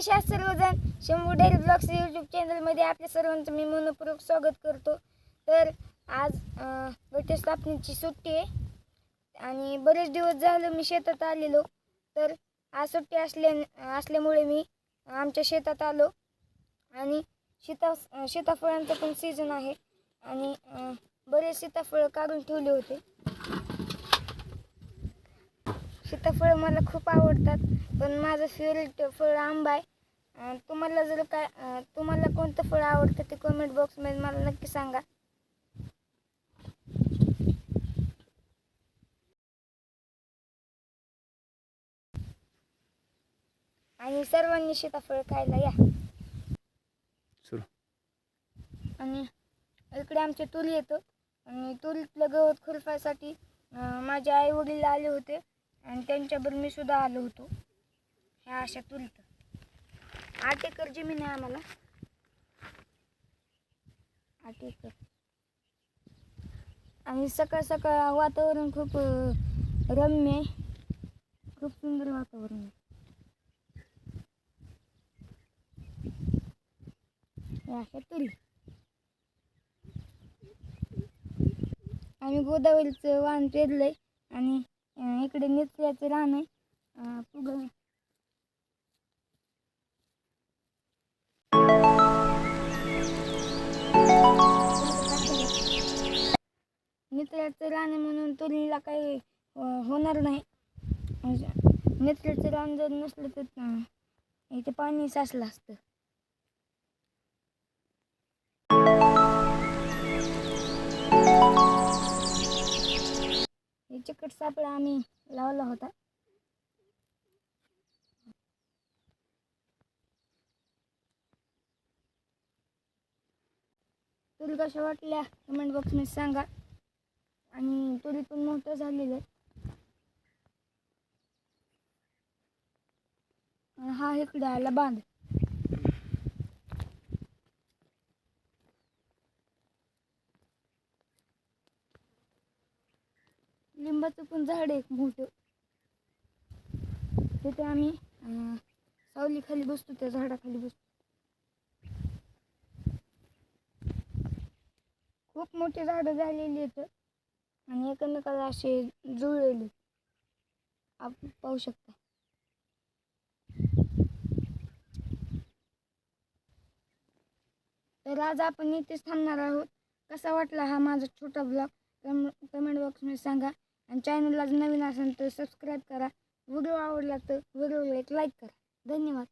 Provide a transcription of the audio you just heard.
सर्वजण Shambhu dairy blogs YouTube चॅनलमध्ये आपल्या सर्वांचं मी मनपूर्वक स्वागत करतो. तर आज घटस्थापनेची सुट्टी आहे आणि बरेच दिवस झालं मी शेतात आलेलो. तर आज सुट्टी असल्या असल्यामुळे मी आमच्या शेतात आलो आणि सीता सीताफळांचं पण सीझन आहे आणि बरेच सीताफळं काढून ठेवले होते. सीताफळ मला खूप आवडतात पण माझं फेवरेट फळ आंबा आहे. तुम्हाला जर काय तुम्हाला कोणतं फळ आवडतं ते कमेंट बॉक्समध्ये मला नक्की सांगा. आणि सर्वांनी सीताफळ खायला या. सुरू. आणि इकडे आमचे तुरी येतं. आणि तुरीतलं गवत खुरपायसाठी माझे आई वडील आले होते. आणि त्यांच्याबरोबर मी सुद्धा आलो होतो. ह्या अशा तुरीत आठ एकर जमीन आहे आम्हाला. आठ एकर. आणि सकाळ सकाळ वातावरण खूप रम्य आहे. खूप सुंदर वातावरण आहे. तरी तुरी. आम्ही गोदावरीचं वाण पेरलंय आणि इकडे नेसल्याचं रान आहे. पुग नेत्राचं रान म्हणून तुरीला काही होणार नाही. म्हणजे नेत्राचं राण रान जर नसलं तर इथे पाणी साचलं असतं. हे चिकट सापळा आम्ही लावला होता. तुला कशा वाटल्या? कमेंट बॉक्समध्ये सांगा. आणि तरी पण मोठं झालेलं आहे. हा इकडे आला बांध. लिंबाचं पण झाड आहे एक मोठं. तिथे आम्ही अं, सावलीखाली बसतो त्या झाडाखाली बसतो. खूप मोठी झाडं झालेली आहेत. आणि एकमेकाला असे जुळलेले. आपण पाहू शकता. तर आज आपण इथेच थांबणार आहोत. कसा वाटला हा माझा छोटा ब्लॉग? कम कमेंट बॉक्समध्ये सांगा. आणि चॅनलला जर नवीन असेल तर सबस्क्राईब करा. व्हिडिओ आवडला तर व्हिडिओला एक लाईक करा. धन्यवाद.